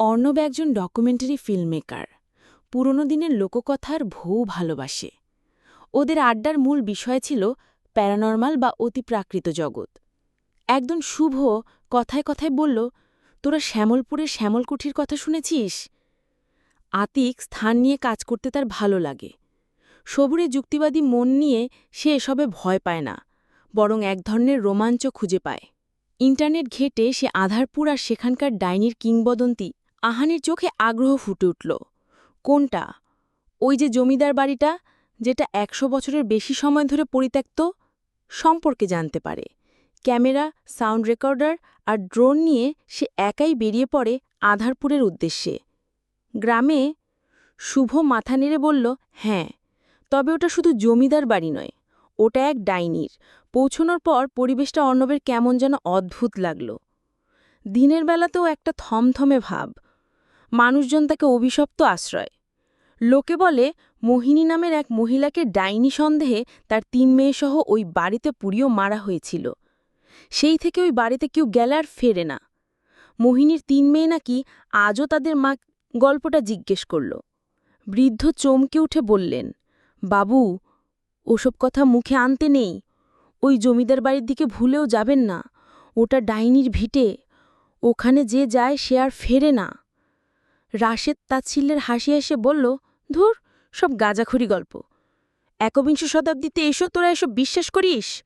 অর্ণব একজন documentary filmmaker পুরনো দিনের লোককথার ভৌ ভালোবাসে। ওদের আড্ডার মূল বিষয় ছিল প্যারানর্মাল বা অতিপ্রাকৃত জগৎ। একজন শুভ কথায় কথায় বলল, তোরা শ্যামলপুরের শ্যামলকুঠির কথা শুনেছিস? আতিক স্থান নিয়ে কাজ করতে তার ভালো লাগে। সবুরে যুক্তিবাদী মন নিয়ে সে এসবে ভয় পায় না, বরং এক ধরনের রোমাঞ্চ খুঁজে পায়। ইন্টারনেট ঘেটে সে আধারপুর আর সেখানকার ডাইনির কিংবদন্তি আহানের চোখে আগ্রহ ফুটে উঠল। কোনটা? ওই যে জমিদার বাড়িটা, যেটা একশো বছরের বেশি সময় ধরে পরিত্যক্ত? সম্পর্কে জানতে পারে। ক্যামেরা, সাউন্ড রেকর্ডার আর ড্রোন নিয়ে সে একাই বেরিয়ে পড়ে আধারপুরের উদ্দেশ্যে। গ্রামে শুভ মাথা নেড়ে বলল হ্যাঁ তবে ওটা শুধু জমিদার বাড়ি নয়, ওটা এক ডাইনির। পৌঁছনোর পর পরিবেশটা অর্ণবের কেমন যেন অদ্ভুত লাগল। দিনের বেলাতেও একটা থমথমে ভাব মানুষজন তাকে অভিশপ্ত আশ্রয়। লোকে বলে, মোহিনী নামের এক মহিলাকে ডাইনি সন্দেহে তার তিন মেয়েসহ ওই বাড়িতে পুড়িয়েও মারা হয়েছিল। সেই থেকে ওই বাড়িতে কেউ গেলে আর ফেরে না। মোহিনীর তিন মেয়ে নাকি আজও তাদের মা গল্পটা জিজ্ঞেস করল। বৃদ্ধ চমকে উঠে বললেন, বাবু, ওসব কথা মুখে আনতে নেই। ওই জমিদার বাড়ির দিকে ভুলেও যাবেন না। ওটা ডাইনির ভিটে। ওখানে যে যায় সে আর ফেরে না। রাশেদ তাচ্ছিল্যের হাসি হেসে বলল, ধুর, সব গাজাখড়ি গল্প। একবিংশ শতাব্দীতে এসো, তোরা এসব বিশ্বাস করিস?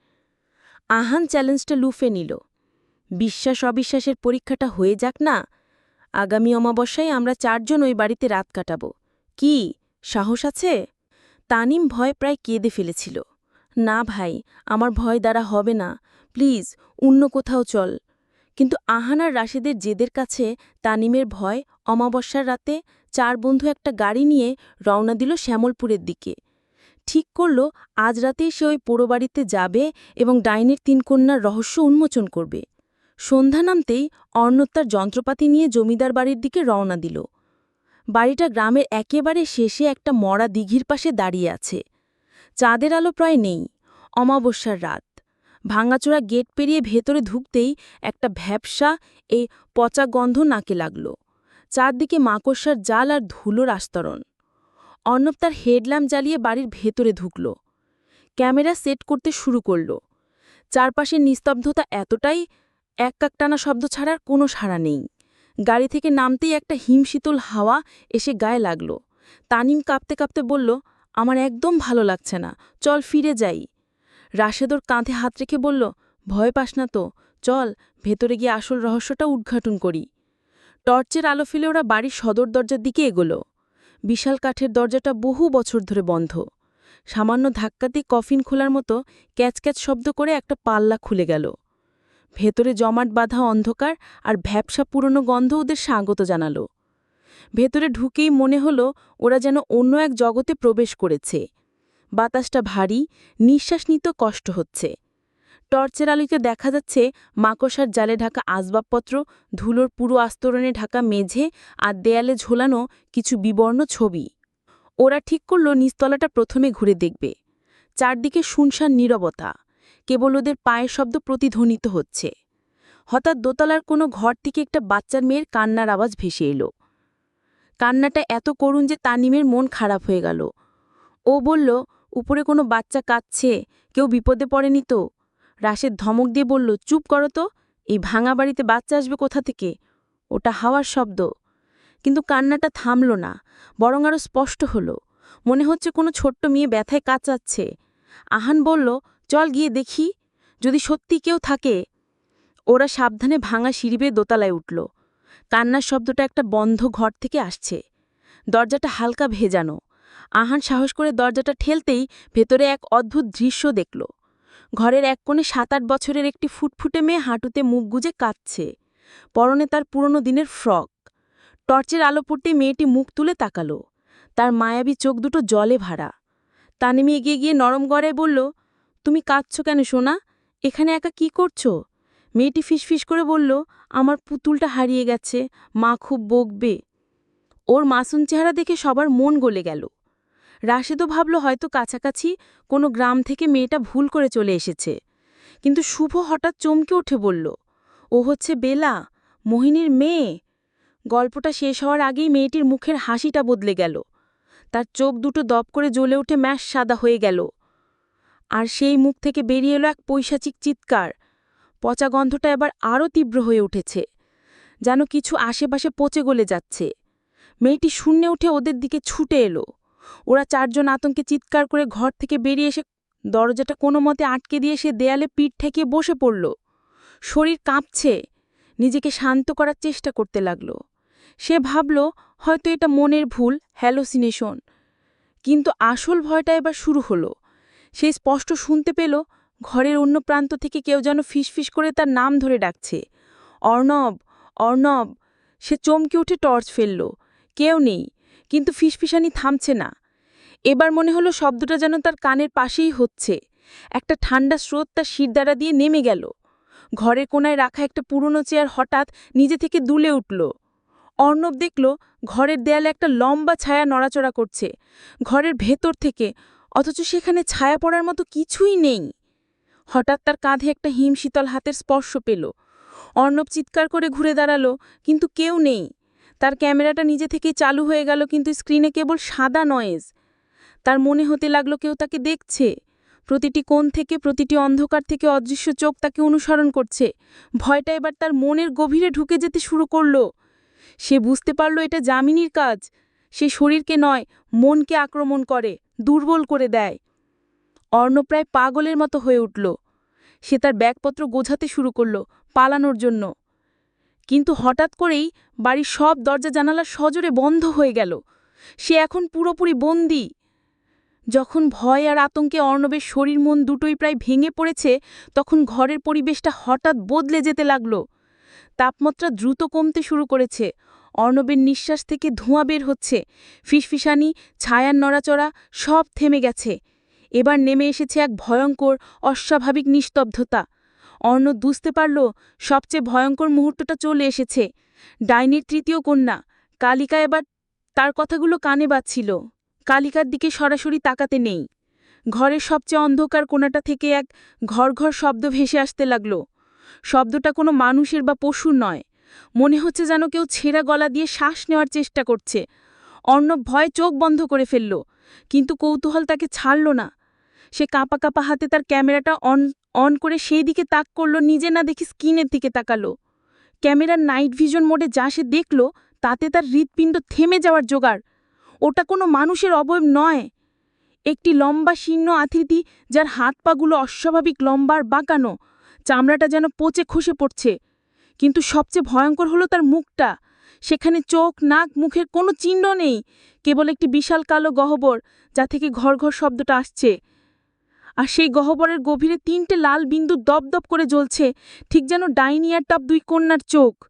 আহান চ্যালেঞ্জটা লুফে নিল। বিশ্বাস অবিশ্বাসের পরীক্ষাটা হয়ে যাক না। আগামী অমাবস্যায় আমরা চারজন ওই বাড়িতে রাত কাটাব। কি, সাহস আছে? তানিম ভয় প্রায় কেঁদে ফেলেছিল। না ভাই, আমার ভয় দ্বারা হবে না। প্লিজ, অন্য কোথাও চল। কিন্তু আহানার রাশেদের জেদের কাছে তানিমের ভয় অমাবস্যার রাতে চার বন্ধু একটা গাড়ি নিয়ে রওনা দিল শ্যামলপুরের দিকে। ঠিক করল, আজ রাতেই সে ওই পোড়োবাড়িতে যাবে এবং ডাইনের তিন কন্যার রহস্য উন্মোচন করবে। সন্ধ্যা নামতেই অর্ণব তার যন্ত্রপাতি নিয়ে জমিদার বাড়ির দিকে রওনা দিল। বাড়িটা গ্রামের একেবারে শেষে একটা মরা দিঘির পাশে দাঁড়িয়ে আছে। চাঁদের আলো প্রায় নেই, অমাবস্যার রাত। ভাঙাচোরা গেট পেরিয়ে ভেতরে ঢুকতেই একটা ভ্যাবসা এই পচা গন্ধ নাকে লাগল। চারদিকে মাকড়সার জাল আর ধুলোর আস্তরণ। অর্ণব তার হেডল্যাম্প জ্বালিয়ে বাড়ির ভেতরে ঢুকল। ক্যামেরা সেট করতে শুরু করল। চারপাশের নিস্তব্ধতা এতটাই, এক কাকটানা শব্দ ছাড়ার কোনো সাড়া নেই। গাড়ি থেকে নামতেই একটা হিমশীতল হাওয়া এসে গায়ে লাগল। তানিম কাঁপতে কাঁপতে বলল, আমার একদম ভালো লাগছে না। চল ফিরে যাই। রাশেদর কাঁধে হাত রেখে বলল, ভয় পাস না তো, চল, ভেতরে গিয়ে আসল রহস্যটা উদ্ঘাটন করি। টর্চের আলো ফেলে ওরা বাড়ির সদর দরজার দিকে এগোল। বিশাল কাঠের দরজাটা বহু বছর ধরে বন্ধ। সামান্য ধাক্কাতেই কফিন খোলার মতো ক্যাচক্যাচ শব্দ করে একটা পাল্লা খুলে গেল। ভেতরে জমাট বাঁধা অন্ধকার আর ভ্যাবসা পুরনো গন্ধ ওদের স্বাগত জানাল। ভেতরে ঢুকেই মনে হলো ওরা যেন অন্য এক জগতে প্রবেশ করেছে। বাতাসটা ভারী নিঃশ্বাস নিতে কষ্ট হচ্ছে। টর্চের আলোকে দেখা যাচ্ছে মাকসার জালে ঢাকা আসবাবপত্র, ধুলোর পুরো আস্তরণে ঢাকা মেঝে আর দেয়ালে ঝোলানো কিছু বিবর্ণ ছবি। ওরা ঠিক করল নিস্তলাটা প্রথমে ঘুরে দেখবে। চারদিকে শুনশান নীরবতা। কেবল ওদের পায়ের শব্দ প্রতিধ্বনিত হচ্ছে। হঠাৎ দোতলার কোনো ঘর থেকে একটা বাচ্চার মেয়ের কান্নার আওয়াজ ভেসে এলো। কান্নাটা এত করুণ যে তানিমের মন খারাপ হয়ে গেল। ও বলল উপরে কোনো বাচ্চা কাঁদছে, কেউ বিপদে পড়েনি তো? রাশেদ ধমক দিয়ে বলল, চুপ করো তো, এই ভাঙা বাড়িতে বাচ্চা আসবে কোথা থেকে? ওটা হাওয়ার শব্দ। কিন্তু কান্নাটা থামল না, বরং আরও স্পষ্ট হলো। মনে হচ্ছে কোনো ছোট্ট মেয়ে ব্যথায় কাচাচ্ছে। আহান বলল, চল গিয়ে দেখি, যদি সত্যি কেউ থাকে। ওরা সাবধানে ভাঙা সিঁড়ি বেয়ে দোতলায় উঠল। কান্নার শব্দটা একটা বন্ধ ঘর থেকে আসছে। দরজাটা হালকা ভেজানো। আহান সাহস করে দরজাটা ঠেলতেই ভেতরে এক অদ্ভুত দৃশ্য দেখল। ঘরের এক কোণে সাত আট বছরের একটি ফুটফুটে মেয়ে হাঁটুতে মুখ গুজে কাঁদছে। পরনে তার পুরনো দিনের ফ্রক। টর্চের আলো পড়তেই মেয়েটি মুখ তুলে তাকালো। তার মায়াবী চোখ দুটো জলে ভাড়া তানিমি এগিয়ে গিয়ে নরম গড়ায় বলল, তুমি কাঁদছ কেন সোনা? এখানে একা কি করছ? মেয়েটি ফিসফিস করে বলল, আমার পুতুলটা হারিয়ে গেছে। মা খুব বকবে। ওর মাসুম চেহারা দেখে সবার মন গলে গেল। রাশেদও ভাবল হয়তো কাছাকাছি কোনো গ্রাম থেকে মেয়েটা ভুল করে চলে এসেছে। কিন্তু শুভ হঠাৎ চমকে উঠে বলল, ও হচ্ছে বেলা, মোহিনীর মেয়ে। গল্পটা শেষ হওয়ার আগেই মেয়েটির মুখের হাসিটা বদলে গেল। তার চোখ দুটো দপ করে জ্বলে উঠে ম্যাশ সাদা হয়ে গেল। আর সেই মুখ থেকে বেরিয়ে এলো এক পৈশাচিক চিৎকার। পচা গন্ধটা এবার আরও তীব্র হয়ে উঠেছে, যেন কিছু আশেপাশে পচে গলে যাচ্ছে। মেয়েটি শূন্যে উঠে ওদের দিকে ছুটে এলো। ওরা চারজন আতঙ্কে চিৎকার করে ঘর থেকে বেরিয়ে এসে দরজাটা কোনো মতে আটকে দিয়ে সে দেয়ালে পিঠ ঠেকিয়ে বসে পড়ল। শরীর কাঁপছে। নিজেকে শান্ত করার চেষ্টা করতে লাগল। সে ভাবল, হয়তো এটা মনের ভুল, হ্যালোসিনেশন। কিন্তু আসল ভয়টা এবার শুরু হলো। সে স্পষ্ট শুনতে পেল, ঘরের অন্য প্রান্ত থেকে কেউ যেন ফিসফিস করে তার নাম ধরে ডাকছে। অর্ণব অর্ণব। সে চমকে উঠে টর্চ ফেলল। কেউ নেই। কিন্তু ফিসফিসানি থামছে না। এবার মনে হলো শব্দটা যেন তার কানের পাশেই হচ্ছে। একটা ঠান্ডা স্রোত তার শিরদাঁড়া দিয়ে নেমে গেল। ঘরের কোনায় রাখা একটা পুরনো চেয়ার হঠাৎ নিজে থেকে দুলে উঠল। অর্ণব দেখল ঘরের দেয়ালে একটা লম্বা ছায়া নড়াচড়া করছে। ঘরের ভেতর থেকে, অথচ সেখানে ছায়া পড়ার মতো কিছুই নেই। হঠাৎ তার কাঁধে একটা হিমশীতল হাতের স্পর্শ পেল। অর্ণব চিৎকার করে ঘুরে দাঁড়াল, কিন্তু কেউ নেই। তার ক্যামেরাটা নিজে থেকেই চালু হয়ে গেল, কিন্তু স্ক্রিনে কেবল সাদা নয়েজ। তার মনে হতে লাগল কেউ তাকে দেখছে। প্রতিটি কোণ থেকে, প্রতিটি অন্ধকার থেকে অদৃশ্য চোখ তাকে অনুসরণ করছে। ভয়টা এবার তার মনের গভীরে ঢুকে যেতে শুরু করল। সে বুঝতে পারল এটা জামিনীর কাজ। সে শরীরকে নয়, মনকে আক্রমণ করে, দুর্বল করে দেয়। অর্ণ প্রায় পাগলের মতো হয়ে উঠল। সে তার ব্যাগপত্র গোঝাতে শুরু করল, পালানোর জন্য। কিন্তু হঠাৎ করেই বাড়ির সব দরজা জানালা সজোরে বন্ধ হয়ে গেল। সে এখন পুরোপুরি বন্দী। যখন ভয় আর আতঙ্কে অর্ণবের শরীর মন দুটোই প্রায় ভেঙে পড়েছে, তখন ঘরের পরিবেশটা হঠাৎ বদলে যেতে লাগল। তাপমাত্রা দ্রুত কমতে শুরু করেছে। অর্ণবের নিঃশ্বাস থেকে ধোঁয়া বের হচ্ছে। ফিসফিসানি, ছায়ার নড়াচড়া সব থেমে গেছে। এবার নেমে এসেছে এক ভয়ঙ্কর, অস্বাভাবিক নিস্তব্ধতা। অর্ণব বুঝতে পারল, সবচেয়ে ভয়ঙ্কর মুহূর্তটা চলে এসেছে। ডাইনির তৃতীয় কন্যা, কালিকা এবার তার কথাগুলো কানে বাজছিল। কালিকার দিকে সরাসরি তাকাতে নেই। ঘরের সবচেয়ে অন্ধকার কোণাটা থেকে এক ঘর ঘর শব্দ ভেসে আসতে লাগল। শব্দটা কোনো মানুষের বা পশুর নয়। মনে হচ্ছে যেন কেউ ছেঁড়া গলা দিয়ে শ্বাস নেওয়ার চেষ্টা করছে। অর্ণব ভয় চোখ বন্ধ করে ফেলল, কিন্তু কৌতূহল তাকে ছাড়ল না। সে কাঁপা কাঁপা হাতে তার ক্যামেরাটা অন অন করে সেই দিকে তাক করল, নিজে না দেখি স্ক্রিনের দিকে তাকালো। ক্যামেরার নাইট ভিজন মোডে যা সে দেখল, তাতে তার হৃৎপিণ্ড থেমে যাওয়ার জোগাড়। ওটা কোনো মানুষের অবয়ব নয়। একটি লম্বা শীর্ণ আথিতি যার হাত পাগুলো অস্বাভাবিক লম্বার বাঁকানো, চামড়াটা যেন পচে খসে পড়ছে। কিন্তু সবচেয়ে ভয়ঙ্কর হলো তার মুখটা। সেখানে চোখ, নাক, মুখের কোনো চিহ্ন নেই, কেবল একটি বিশাল কালো গহ্বর যা থেকে ঘর ঘর শব্দটা আসছে। আর সেই গহ্বরের গভীরে তিনটে লাল বিন্দু দপদপ করে জ্বলছে, ঠিক যেন ডাইনিয়ার টাপ দুই কন্যার চোখ।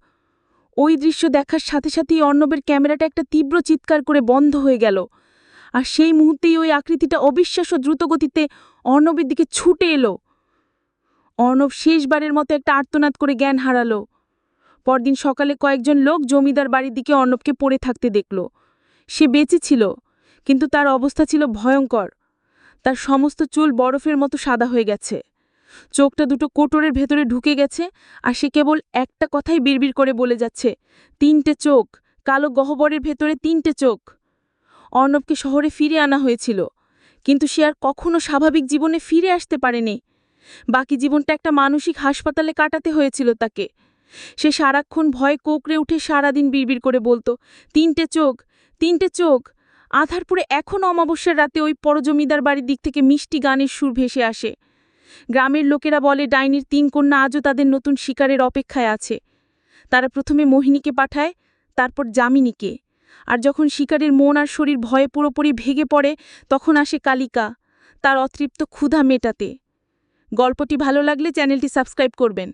ওই দৃশ্য দেখার সাথে সাথেই অর্ণবের ক্যামেরাটা একটা তীব্র চিৎকার করে বন্ধ হয়ে গেল। আর সেই মুহূর্তেই ওই আকৃতিটা অবিশ্বাস্য দ্রুতগতিতে অর্ণবের দিকে ছুটে এলো। অর্ণব শেষবারের মতো একটা আর্তনাদ করে জ্ঞান হারালো। পরদিন সকালে কয়েকজন লোক জমিদার বাড়ির দিকে অর্ণবকে পড়ে থাকতে দেখল। সে বেঁচে ছিল, কিন্তু তার অবস্থা ছিল ভয়ঙ্কর। তার সমস্ত চুল বরফের মতো সাদা হয়ে গেছে। চোখটা দুটো কোটরের ভেতরে ঢুকে গেছে আর সে কেবল একটা কথাই বিড়বিড় করে বলে যাচ্ছে, তিনটে চোখ, কালো গহ্বরের ভেতরে তিনটে চোখ। অর্ণবকে শহরে ফিরে আনা হয়েছিল, কিন্তু সে আর কখনো স্বাভাবিক জীবনে ফিরে আসতে পারেনি। বাকি জীবনটা একটা মানসিক হাসপাতালে কাটাতে হয়েছিল তাকে। সে সারাক্ষণ ভয়ে কোকড়ে উঠে সারাদিন বিড়বিড় করে বলতো, তিনটে চোখ তিনটে চোখ। আধারপুরে এখন অমাবস্যার রাতে ওই পরজমিদার বাড়ির দিক থেকে মিষ্টি গানের সুর ভেসে আসে। গ্রামের লোকেরা বলে, ডাইনির তিন কন্যা আজও তাদের নতুন শিকারের অপেক্ষায় আছে। তারা প্রথমে মোহিনীকে পাঠায়, তারপর জামিনীকে আর যখন শিকারের মন আর শরীর ভয়ে পুরোপুরি ভেঙে পড়ে, তখন আসে কালিকা। তার অতৃপ্ত ক্ষুধা মেটাতে। গল্পটি ভালো লাগলে চ্যানেলটি সাবস্ক্রাইব করবেন।